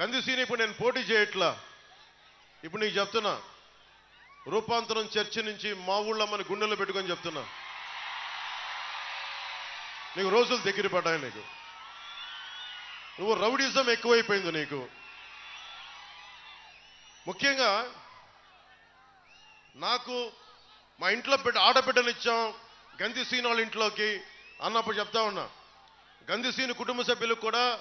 గంధిసీని ఇప్పుడు నేను పోటీ చేయట్లా? ఇప్పుడు నీకు చెప్తున్నా. రూపాంతరం చర్చి నుంచి మా ఊళ్ళో మన గుండెల్లో పెట్టుకొని చెప్తున్నా. నీకు రోజులు దగ్గర పడ్డాయి నీకు. నువ్వు రౌడీజం ఎక్కువైపోయింది నీకు. ముఖ్యంగా నాకు మా ఇంట్లో బిడ్డ ఆడబిడ్డనిచ్చాం గంధిసీని వాళ్ళ ఇంట్లోకి అన్నప్పుడు చెప్తా ఉన్నా. గంధిసీని కుటుంబ సభ్యులకు కూడా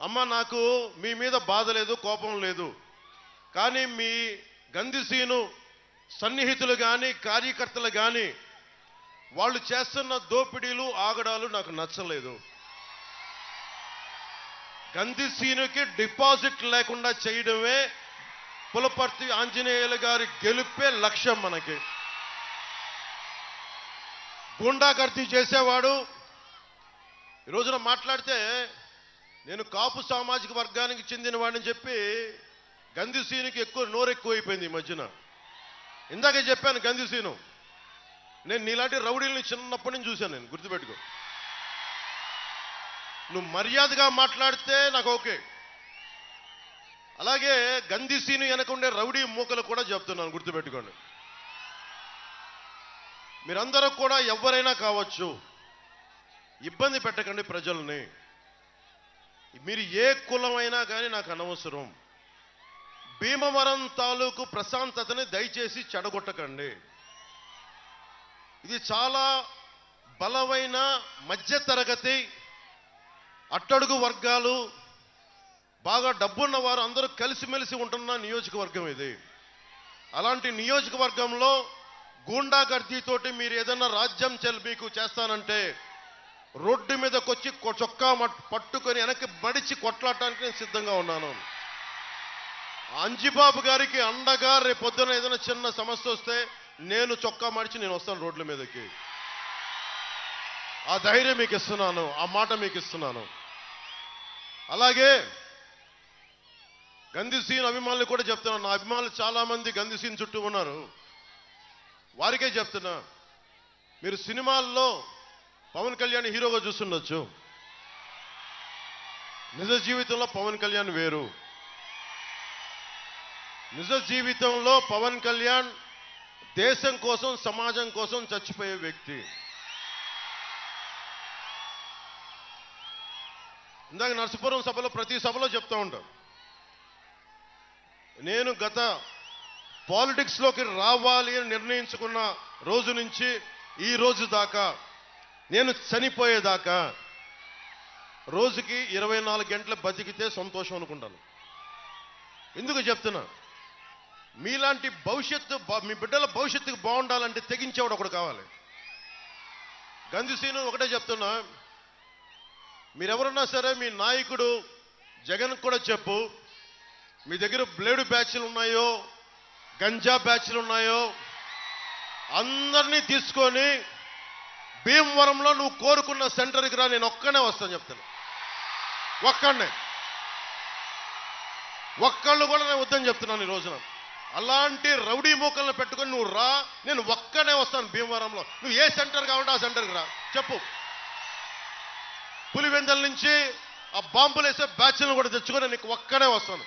అమ్మ నాకు మీ మీద బాధ లేదు కోపం లేదు. కానీ మీ గంధిసీను సన్నిహితులు కానీ కార్యకర్తలు కానీ వాళ్ళు చేస్తున్న దోపిడీలు ఆగడాలు నాకు నచ్చలేదు. గంధిసీనుకి డిపాజిట్ లేకుండా చేయడమే పులపర్తి ఆంజనేయులు గారి గెలుపే లక్ష్యం మనకి. గుండాగర్తీ చేసేవాడు ఈ రోజున మాట్లాడితే నేను కాపు సామాజిక వర్గానికి చెందిన వాడిని చెప్పి గంధిసీనికి ఎక్కువ నోరు ఎక్కువైపోయింది ఈ మధ్యన. ఇందాకే చెప్పాను గంధిసీను నేను నీలాంటి రౌడీల్ని చిన్నప్పటి నుంచి చూశాను నేను గుర్తుపెట్టుకో. నువ్వు మర్యాదగా మాట్లాడితే నాకు ఓకే. అలాగే గంధిసీను వెనక ఉండే రౌడీ మూకలు కూడా చెప్తున్నాను గుర్తుపెట్టుకోండి. మీరందరూ కూడా ఎవరైనా కావచ్చు ఇబ్బంది పెట్టకండి ప్రజల్ని. మీరు ఏ కులమైనా కానీ నాకు అనవసరం. భీమవరం తాలూకు ప్రశాంతతని దయచేసి చెడగొట్టకండి. ఇది చాలా బలమైన మధ్యతరగతి అట్టడుగు వర్గాలు బాగా డబ్బున్న వారు అందరూ కలిసిమెలిసి ఉంటున్న నియోజకవర్గం ఇది. అలాంటి నియోజకవర్గంలో గూండాగర్దీతోటి మీరు ఏదైనా రాజ్యం చెల్ మీకు చేస్తానంటే రోడ్డు మీదకి వచ్చి చొక్కా పట్టుకొని వెనక్కి మడిచి కొట్లాడటానికి నేను సిద్ధంగా ఉన్నాను. అంజిబాబు గారికి అండగా రేపు పొద్దున ఏదైనా చిన్న సమస్య వస్తే నేను చొక్కా మడిచి నేను వస్తాను రోడ్ల మీదకి. ఆ ధైర్యం మీకు ఇస్తున్నాను ఆ మాట మీకు ఇస్తున్నాను. అలాగే గంధిసీన్ అభిమానులు కూడా చెప్తున్నాను నా అభిమానులు చాలామంది గంధిసీన్ చుట్టూ ఉన్నారు. వారికే చెప్తున్నా. మీరు సినిమాల్లో పవన్ కళ్యాణ్ హీరోగా చూస్తుండొచ్చు. నిజ జీవితంలో పవన్ కళ్యాణ్ వేరు. నిజ జీవితంలో పవన్ కళ్యాణ్ దేశం కోసం సమాజం కోసం చచ్చిపోయే వ్యక్తి. ఇందాక నర్సపురం సభలో ప్రతి సభలో చెప్తా ఉంటాం. నేను గత పాలిటిక్స్లోకి రావాలి అని నిర్ణయించుకున్న రోజు నుంచి ఈ రోజు దాకా నేను చనిపోయేదాకా రోజుకి ఇరవై నాలుగు గంటలు బతికితే సంతోషం అనుకుంటాను. ఎందుకు చెప్తున్నా? మీలాంటి భవిష్యత్తు మీ బిడ్డల భవిష్యత్తుకు బాగుండాలంటే తెగించేవాడు ఒకడు కావాలి. గంధిసీను ఒకటే చెప్తున్నా. మీరెవరున్నా సరే మీ నాయకుడు జగన్ కూడా చెప్పు మీ దగ్గర బ్లేడు బ్యాచ్లు ఉన్నాయో గంజా బ్యాచ్లు ఉన్నాయో అందరినీ తీసుకొని భీమవరంలో నువ్వు కోరుకున్న సెంటర్కి రా నేను ఒక్కనే వస్తాను చెప్తాను. ఒక్కడనే. ఒక్కళ్ళు కూడా నేను వద్దని చెప్తున్నాను ఈ రోజున. అలాంటి రౌడీ మూకలను పెట్టుకొని నువ్వు రా నేను ఒక్కనే వస్తాను భీమవరంలో. నువ్వు ఏ సెంటర్ కావాలంటే ఆ సెంటర్కి రా. చెప్పు. పులివెందల నుంచి ఆ బాంబులు వేసే బ్యాచ్లను కూడా తెచ్చుకొని నీకు ఒక్కనే వస్తాను.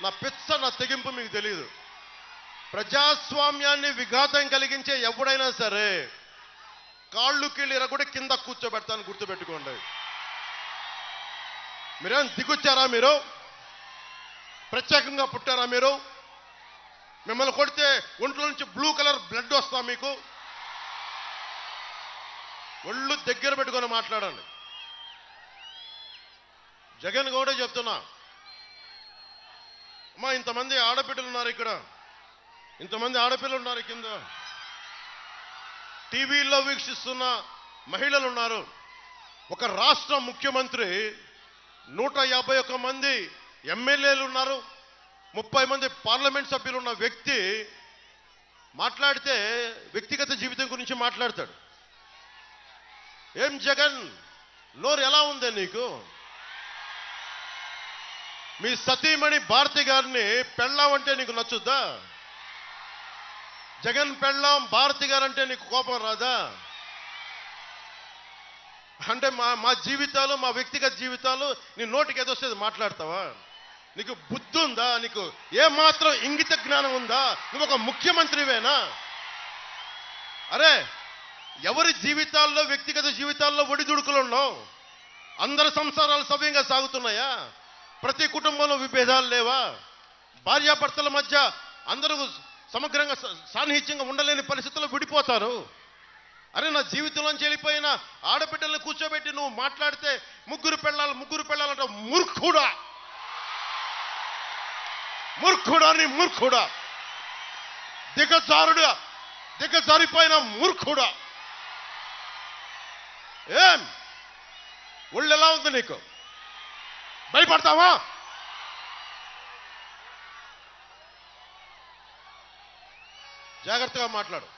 నా పిచ్చ నా తెగింపు మీకు తెలియదు ప్రజాస్వామ్యాన్ని విఘాతం కలిగించే ఎవడైనా సరే కాళ్ళు కీళ్ళిర కూడా కింద కూర్చోబెడతాను గుర్తుపెట్టుకోండి. మీరేం దిగుచ్చారా మీరు? ప్రత్యేకంగా పుట్టారా మీరు? మిమ్మల్ని కొడితే ఒంట్లో నుంచి బ్లూ కలర్ బ్లడ్ వస్తా మీకు. ఒళ్ళు దగ్గర పెట్టుకొని మాట్లాడండి. జగన్ కూడా చెప్తున్నా అమ్మా ఇంతమంది ఆడపిల్లలు ఉన్నారు ఇక్కడ. ఇంతమంది ఆడపిల్లలు ఉన్నారు కింద. టీవీల్లో వీక్షిస్తున్న మహిళలు ఉన్నారు. ఒక రాష్ట్ర ముఖ్యమంత్రి నూట యాభై ఒక్క మంది ఎమ్మెల్యేలు ఉన్నారు. ముప్పై మంది పార్లమెంట్ సభ్యులు ఉన్న వ్యక్తి మాట్లాడితే వ్యక్తిగత జీవితం గురించి మాట్లాడతాడు. ఏం జగన్ నోరు ఎలా ఉందే నీకు? మీ సతీమణి భారతి గారిని పెళ్ళామంటే నీకు నచ్చుద్దా? జగన్ పెళ్ళాం భారతి గారంటే నీకు కోపం రాదా? అంటే మా మా జీవితాలు మా వ్యక్తిగత జీవితాలు నీ నోటికి ఏదో వస్తే మాట్లాడతావా? నీకు బుద్ధి ఉందా? నీకు ఏమాత్రం ఇంగిత జ్ఞానం ఉందా? నువ్వు ఒక ముఖ్యమంత్రివేనా? అరే ఎవరి జీవితాల్లో వ్యక్తిగత జీవితాల్లో ఒడిదుడుకులు ఉన్నావు? అందరి సంసారాలు సవ్యంగా సాగుతున్నాయా? ప్రతి కుటుంబంలో విభేదాలు లేవా? భార్యాభర్తల మధ్య అందరూ సమగ్రంగా సాన్నిహిత్యంగా ఉండలేని పరిస్థితుల్లో విడిపోతారు. అరే నా జీవితంలోంచి వెళ్ళిపోయిన ఆడబిడ్డల్ని కూర్చోబెట్టి నువ్వు మాట్లాడితే ముగ్గురు పెళ్ళాలి ముగ్గురు పెళ్ళాలంట మూర్ఖుడా. మూర్ఖుడా నీ మూర్ఖుడా. దిగజారుడా. దిగజారిపోయిన మూర్ఖుడా. ఏం? ఒళ్ళు ఎలా ఉంది నీకు? భయపడతావా? జాగ్రత్తగా మాట్లాడు.